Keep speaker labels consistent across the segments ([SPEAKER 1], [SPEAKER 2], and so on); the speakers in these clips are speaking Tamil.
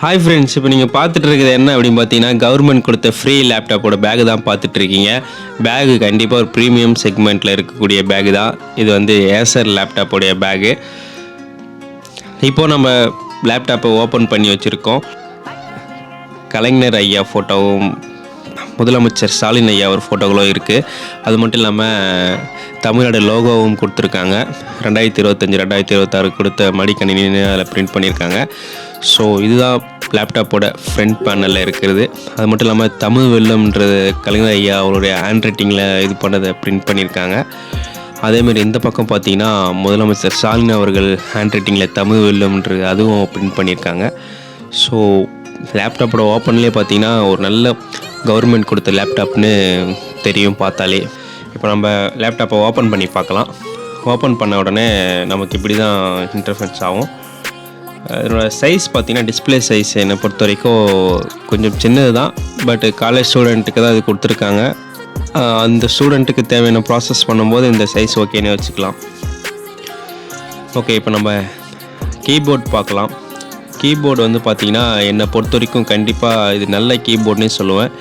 [SPEAKER 1] ஹாய் ஃப்ரெண்ட்ஸ் இப்போ நீங்கள் பார்த்துட்டு இருக்கிறது என்ன அப்படின்னு பார்த்தீங்கன்னா கவர்மெண்ட் கொடுத்த ஃப்ரீ லேப்டாப்போட பேக் தான் பார்த்துட்டு இருக்கீங்க பேகு கண்டிப்பாக ஒரு ப்ரீமியம் செக்மெண்ட்டில் இருக்கக்கூடிய பேகு தான். இது வந்து ஏசர் லேப்டாப்போடைய பேகு இப்போது நம்ம லேப்டாப்பை ஓப்பன் பண்ணி வச்சுருக்கோம். கலைஞர் ஐயா ஃபோட்டோவும் முதலமைச்சர் ஸ்டாலின் ஐயா ஒரு ஃபோட்டோகளும் இருக்குது அது மட்டும் இல்லாமல் தமிழ்நாடு லோகோவும் கொடுத்துருக்காங்க. ரெண்டாயிரத்தி இருபத்தஞ்சி ரெண்டாயிரத்தி இருபத்தாறு கொடுத்த மடிக்கணினின்னு அதில் பிரிண்ட் பண்ணியிருக்காங்க. ஸோ இதுதான் லேப்டாப்போட ஃப்ரண்ட் பேனலில் இருக்கிறது. அது மட்டும் இல்லாமல் தமிழ் வெள்ளம்ன்றது கலைஞர் ஐயா அவருடைய ஹேண்ட் ரைட்டிங்கில் இது பண்ணதை ப்ரிண்ட் பண்ணியிருக்காங்க. அதேமாரி இந்த பக்கம் பார்த்தீங்கன்னா முதலமைச்சர் ஸ்டாலின் அவர்கள் ஹேண்ட் ரைட்டிங்கில் தமிழ் வெள்ளம்ன்றது அதுவும் பிரிண்ட் பண்ணியிருக்காங்க. ஸோ லேப்டாப்போட ஓப்பன்லேயே பார்த்தீங்கன்னா ஒரு நல்ல கவர்மெண்ட் கொடுத்த லேப்டாப்னு தெரியும் பார்த்தாலே. இப்போ நம்ம லேப்டாப்பை ஓப்பன் பண்ணி பார்க்கலாம். ஓப்பன் பண்ண உடனே நமக்கு இப்படி தான் இன்டர்ஃபென்ஸ் ஆகும். அதனோட சைஸ் பார்த்தீங்கன்னா டிஸ்பிளே சைஸ் என்னை பொறுத்த வரைக்கும் கொஞ்சம் சின்னது தான் பட் காலேஜ் ஸ்டூடெண்ட்டுக்கு தான் இது கொடுத்துருக்காங்க. அந்த ஸ்டூடெண்ட்டுக்கு தேவையான ப்ராசஸ் பண்ணும்போது இந்த சைஸ் ஓகேன்னு வச்சுக்கலாம். ஓகே இப்போ நம்ம கீபோர்ட் பார்க்கலாம். கீபோர்டு வந்து பார்த்திங்கன்னா என்னை பொறுத்த வரைக்கும் கண்டிப்பாக இது நல்ல கீபோர்டுனே சொல்லுவேன்.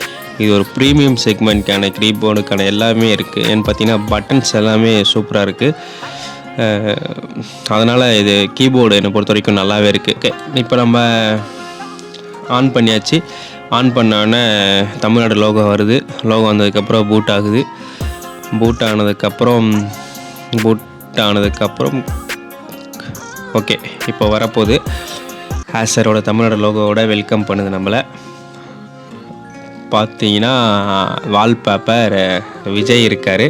[SPEAKER 1] இது ஒரு ப்ரீமியம் செக்மெண்ட்க்கான கீபோர்டுக்கான எல்லாமே இருக்குது ஏன்னு பார்த்தீங்கன்னா பட்டன்ஸ் எல்லாமே சூப்பராக இருக்குது அதனால் இது கீபோர்டு என்னை பொறுத்த வரைக்கும் நல்லாவே இருக்குது இப்போ நம்ம ஆன் பண்ணியாச்சு. ஆன் பண்ணோடனே தமிழ்நாடு லோகோ வருது. லோகோ வந்ததுக்கப்புறம் பூட் ஆகுது. பூட் ஆனதுக்கப்புறம் பூட் ஆனதுக்கப்புறம் ஓகே இப்போ வரப்போகுது. ஹேசரோட தமிழ்நாடு லோகோவோட வெல்கம் பண்ணுது நம்மளை. பார்த்தீங்கன்னா வால்பேப்பர் விஜய் இருக்கார்.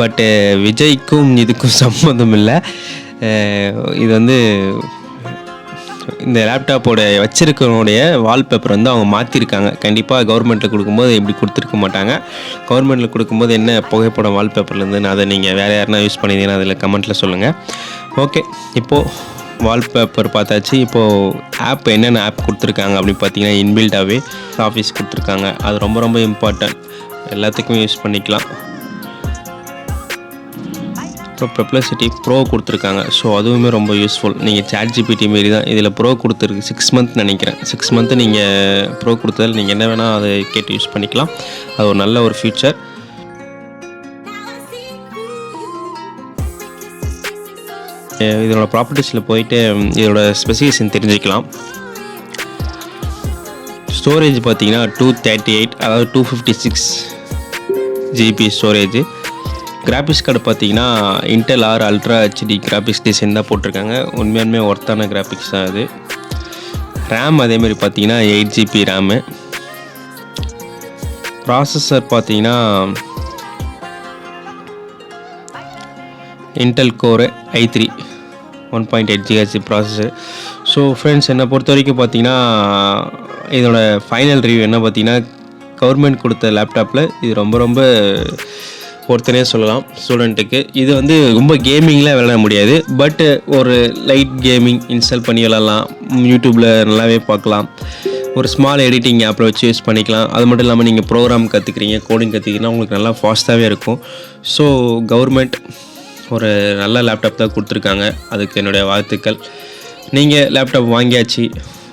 [SPEAKER 1] பட்டு uh, விஜய்க்கும் இதுக்கும் சம்மந்தம் இல்லை uh, இது வந்து இந்த லேப்டாப்போட வச்சிருக்கிறவனுடைய வால்பேப்பர் வந்து அவங்க மாற்றிருக்காங்க கண்டிப்பாக கவர்மெண்ட்டில் கொடுக்கும்போது இப்படி கொடுத்துருக்க மாட்டாங்க. கவர்மெண்ட்டில் கொடுக்கும்போது என்ன புகைப்படம் வால்பேப்பர்லேருந்து அதை நீங்கள் வேறு யாருனா யூஸ் பண்ணிங்கன்னா அதில் கமெண்ட்டில் சொல்லுங்கள் ஓகே இப்போது வால்பேப்பர் பார்த்தாச்சு. இப்போது ஆப் என்னென்ன ஆப் கொடுத்துருக்காங்க அப்படின்னு பார்த்தீங்கன்னா இன்பில்டாகவே ஆஃபீஸ் கொடுத்துருக்காங்க. அது ரொம்ப ரொம்ப இம்பார்ட்டன்ட் எல்லாத்துக்கும் யூஸ் பண்ணிக்கலாம். இப்போ பெப்ளசிட்டி ப்ரோ கொடுத்துருக்காங்க. ஸோ அதுவுமே ரொம்ப யூஸ்ஃபுல் நீங்கள் சேட் ஜிபிடி மாரி தான் இதில் ப்ரோ கொடுத்துருக்கு. சிக்ஸ் மந்த் நினைக்கிறேன். சிக்ஸ் மந்த்து நீங்கள் ப்ரோ கொடுத்ததில் நீங்கள் என்ன வேணால் அதை கேட்டு யூஸ் பண்ணிக்கலாம். அது ஒரு நல்ல ஒரு ஃபியூச்சர் இதோட ப்ராப்பர்ட்டிஸில் போயிட்டு இதோட ஸ்பெசிஃபிகேஷன் தெரிஞ்சுக்கலாம். ஸ்டோரேஜ் பார்த்தீங்கன்னா டூ தேர்ட்டி எயிட் அதாவது two fifty six GB storage graphics card பார்த்தீங்கன்னா Intel R ultra HD graphics design தான் போட்டிருக்காங்க. உண்மையாலுமே ஒர்த்தான கிராஃபிக்ஸ் தான் அது. ரேம் அதேமாதிரி பார்த்தீங்கன்னா எயிட் ஜிபி ரேமு ப்ராசஸர் பார்த்தீங்கன்னா Intel core I three one point eight GH processor so friends என்னை பொறுத்த வரைக்கும் பார்த்தீங்கன்னா இதோட ஃபைனல் ரிவ்யூ என்ன பார்த்தீங்கன்னா கவர்மெண்ட் கொடுத்த லேப்டாப்பில் இது ரொம்ப ரொம்ப ஒருத்தனே சொல்லலாம் ஸ்டூடெண்ட்டுக்கு இது வந்து ரொம்ப கேமிங்கில் விளையாட முடியாது. பட்டு ஒரு லைட் கேமிங் இன்ஸ்டால் பண்ணி விளாட்லாம் யூடியூப்பில் நல்லாவே பார்க்கலாம். ஒரு ஸ்மால் எடிட்டிங் ஆப்பில் வச்சு யூஸ் பண்ணிக்கலாம். அது மட்டும் இல்லாமல் நீங்கள் ப்ரோக்ராம் கற்றுக்குறீங்க கோடிங் கற்றுக்கிறீங்கன்னா உங்களுக்கு நல்லா ஃபாஸ்ட்டாகவே இருக்கும். ஸோ கவர்மெண்ட் ஒரு நல்ல லேப்டாப் தான் கொடுத்துருக்காங்க. அதுக்கு என்னுடைய வாழ்த்துக்கள். நீங்கள் லேப்டாப் வாங்கியாச்சு.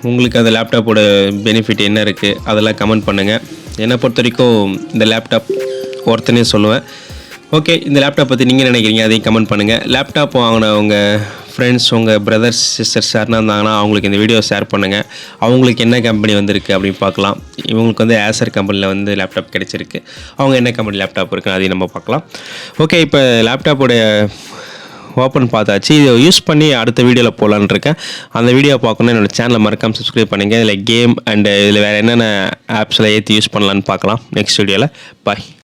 [SPEAKER 1] உங்களுக்கு அந்த லேப்டாப்போட பெனிஃபிட் என்ன இருக்குது அதெல்லாம் கமெண்ட் பண்ணுங்கள் என்னை பொறுத்த வரைக்கும் இந்த லேப்டாப் ஒருத்தனே சொல்லுவேன். ஓகே இந்த லேப்டாப் பற்றி நீங்கள் நினைக்கிறீங்க? அதையும் கமெண்ட் பண்ணுங்கள் லேப்டாப் வாங்கின உங்கள் ஃப்ரெண்ட்ஸ் உங்கள் பிரதர்ஸ் சிஸ்டர்ஸ் யாருனா இருந்தாங்கன்னா அவங்களுக்கு இந்த வீடியோ ஷேர் பண்ணுங்கள் அவங்களுக்கு என்ன கம்பெனி வந்திருக்கு அப்படின்னு பார்க்கலாம். இவங்களுக்கு வந்து ஆசர் கம்பெனியில் வந்து லேப்டாப் கிடைச்சிருக்கு. அவங்க என்ன கம்பெனி லேப்டாப் இருக்குன்னு அதையும் நம்ம பார்க்கலாம். ஓகே இப்போ லேப்டாப்போடைய ஓப்பன் பார்த்தாச்சு. இதை யூஸ் பண்ணி அடுத்த வீடியோவில் போகலான்னு இருக்கேன். அந்த வீடியோ பார்க்கணும் என்னோட சேனலை மறக்காமல் சப்ஸ்கிரைப் பண்ணுங்கள் இதில் கேம் அண்டு இதில் வேறு என்னென்ன ஆப்ஸில் ஏற்றி யூஸ் பண்ணலான்னு பார்க்கலாம். நெக்ஸ்ட் வீடியோவில் பாய்